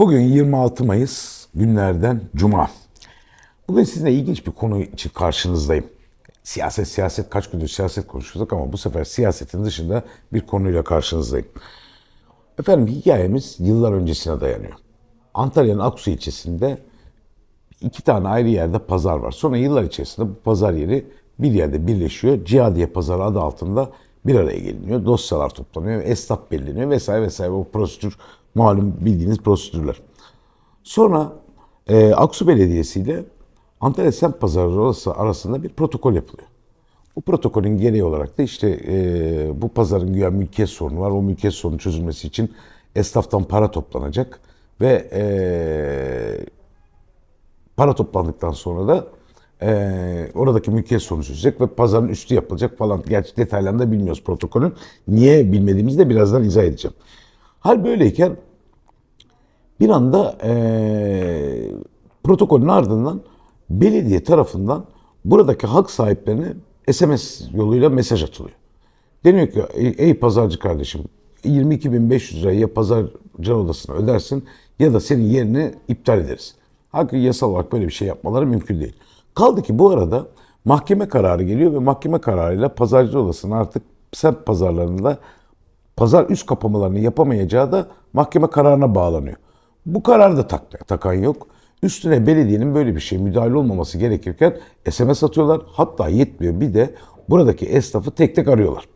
Bugün 26 Mayıs günlerden Cuma. Bugün sizinle ilginç bir konu için karşınızdayım. Siyaset, siyaset kaç gündür siyaset konuşuyorduk ama bu sefer siyasetin dışında bir konuyla karşınızdayım. Efendim hikayemiz yıllar öncesine dayanıyor. Antalya'nın Aksu ilçesinde iki tane ayrı yerde pazar var. Sonra yıllar içerisinde bu pazar yeri bir yerde birleşiyor. Cihadiye Pazarı adı altında bir araya geliniyor. Dosyalar toplanıyor, esnaf belirleniyor vesaire vesaire. O prosedür malum bildiğiniz prosedürler. Sonra e, Aksu Belediyesi ile Antalya Semt Pazarı arası- arasında bir protokol yapılıyor. Bu protokolün gereği olarak da işte e, bu pazarın güya mülkiyet sorunu var. O mülkiyet sorunu çözülmesi için esnaftan para toplanacak ve e, para toplandıktan sonra da eee, oradaki mülkiyet sorunu çözecek ve pazarın üstü yapılacak falan. Gerçi detaylarını da bilmiyoruz protokolün. Niye bilmediğimizi de birazdan izah edeceğim. Hal böyleyken bir anda eee protokolün ardından belediye tarafından buradaki hak sahiplerine SMS yoluyla mesaj atılıyor. Deniyor ki ey pazarcı kardeşim 22.500 lirayı ya pazarcı odasına ödersin ya da senin yerini iptal ederiz. Hakkı yasal olarak böyle bir şey yapmaları mümkün değil. Kaldı ki bu arada mahkeme kararı geliyor ve mahkeme kararıyla pazarcı odasının artık semt pazarlarında pazar üst kapamalarını yapamayacağı da mahkeme kararına bağlanıyor. Bu kararı da tak, takan yok. Üstüne belediyenin böyle bir şey müdahale olmaması gerekirken SMS atıyorlar. Hatta yetmiyor bir de buradaki esnafı tek tek arıyorlar.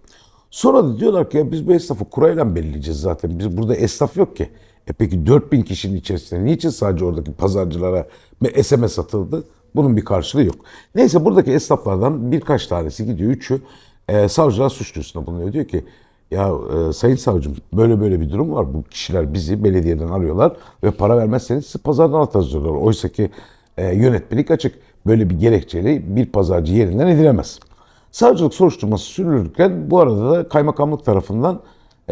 Sonra da diyorlar ki ya biz bu esnafı kurayla belirleyeceğiz zaten. Biz burada esnaf yok ki. E peki 4000 kişinin içerisinde niçin sadece oradaki pazarcılara SMS atıldı? Bunun bir karşılığı yok. Neyse buradaki esnaflardan birkaç tanesi gidiyor. Üçü e, savcılar suç duyurusunda bulunuyor. Diyor ki ya e, sayın savcım böyle böyle bir durum var. Bu kişiler bizi belediyeden arıyorlar ve para vermezseniz sizi pazardan diyorlar. Oysa ki e, yönetmelik açık. Böyle bir gerekçeyle bir pazarcı yerinden edilemez. Savcılık soruşturması sürülürken bu arada da kaymakamlık tarafından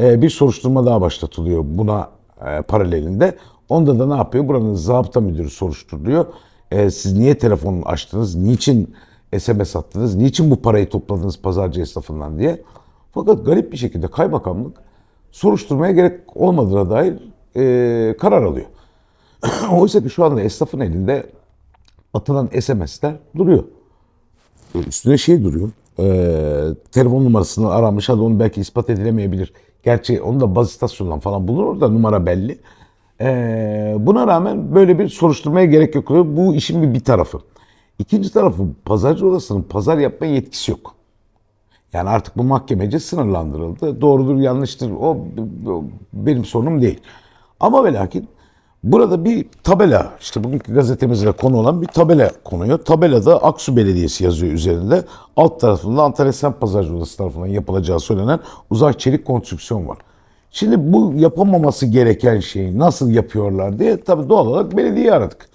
e, bir soruşturma daha başlatılıyor buna e, paralelinde. Onda da ne yapıyor? Buranın zabıta müdürü soruşturuluyor. E, siz niye telefonu açtınız? Niçin SMS attınız? Niçin bu parayı topladınız pazarcı esnafından diye. Fakat garip bir şekilde kaymakamlık soruşturmaya gerek olmadığına dair e, karar alıyor. Oysa ki şu anda esnafın elinde atılan SMS'ler duruyor. Üstüne şey duruyor. Ee, telefon numarasını aramış. Hadi onu belki ispat edilemeyebilir. Gerçi onu da baz istasyonundan falan bulur orada numara belli. Ee, buna rağmen böyle bir soruşturmaya gerek yok. Bu işin bir, bir tarafı. İkinci tarafı pazarcı odasının pazar yapma yetkisi yok. Yani artık bu mahkemece sınırlandırıldı. Doğrudur yanlıştır o, benim sorunum değil. Ama ve lakin burada bir tabela işte bugünkü gazetemizde konu olan bir tabela konuyor. Tabelada Aksu Belediyesi yazıyor üzerinde. Alt tarafında Antalya Semt Pazarcı Odası tarafından yapılacağı söylenen uzak çelik konstrüksiyon var. Şimdi bu yapamaması gereken şeyi nasıl yapıyorlar diye tabii doğal olarak belediyeyi aradık.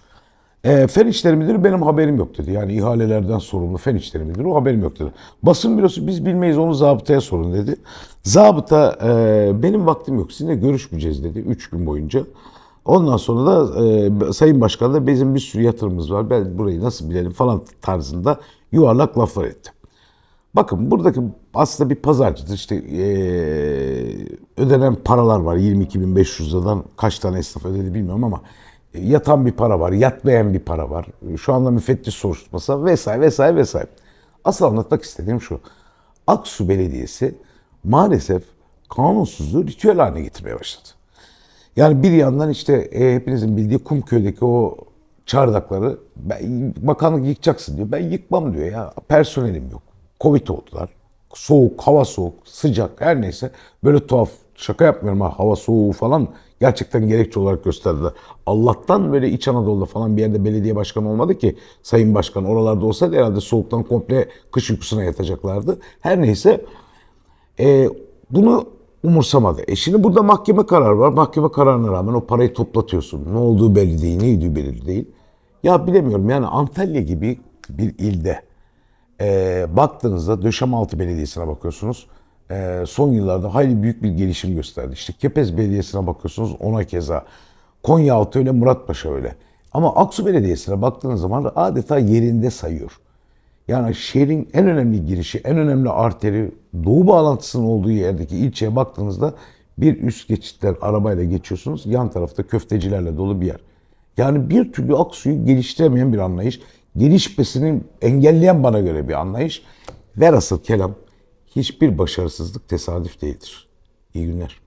E, Fen İşleri Müdürü benim haberim yok dedi. Yani ihalelerden sorumlu Fen İşleri Müdürü o haberim yok dedi. Basın bürosu biz bilmeyiz onu zabıtaya sorun dedi. Zabıta e, benim vaktim yok sizinle görüşmeyeceğiz dedi 3 gün boyunca. Ondan sonra da e, Sayın Başkan da bizim bir sürü yatırımımız var. Ben burayı nasıl bilelim falan tarzında yuvarlak laflar etti. Bakın buradaki aslında bir pazarcıdır. İşte eee, ödenen paralar var. 22.500 liradan kaç tane esnaf ödedi bilmiyorum ama e, yatan bir para var, yatmayan bir para var. Şu anda müfettiş soruşturması vesaire vesaire vesaire. Asıl anlatmak istediğim şu. Aksu Belediyesi maalesef kanunsuzluğu ritüel haline getirmeye başladı. Yani bir yandan işte e, hepinizin bildiği Kumköy'deki o çardakları ben, bakanlık yıkacaksın diyor. Ben yıkmam diyor ya. Personelim yok. Covid oldular. Soğuk, hava soğuk, sıcak her neyse. Böyle tuhaf şaka yapmıyorum ha hava soğuğu falan gerçekten gerekçe olarak gösterdiler. Allah'tan böyle İç Anadolu'da falan bir yerde belediye başkanı olmadı ki Sayın Başkan oralarda olsaydı herhalde soğuktan komple kış uykusuna yatacaklardı. Her neyse e, bunu umursamadı. E şimdi burada mahkeme kararı var. Mahkeme kararına rağmen o parayı toplatıyorsun. Ne olduğu belli değil, ne yediği belli değil. Ya bilemiyorum yani Antalya gibi bir ilde e, baktığınızda Döşemealtı Belediyesi'ne bakıyorsunuz. E, son yıllarda hayli büyük bir gelişim gösterdi. İşte Kepez Belediyesi'ne bakıyorsunuz ona keza. Konyaaltı öyle, Muratpaşa öyle. Ama Aksu Belediyesi'ne baktığınız zaman adeta yerinde sayıyor. Yani şehrin en önemli girişi, en önemli arteri, doğu bağlantısının olduğu yerdeki ilçeye baktığınızda Bir üst geçitler arabayla geçiyorsunuz. Yan tarafta köftecilerle dolu bir yer. Yani bir türlü Aksu'yu geliştiremeyen bir anlayış. Gelişmesini engelleyen bana göre bir anlayış. Velhasıl kelam hiçbir başarısızlık tesadüf değildir. İyi günler.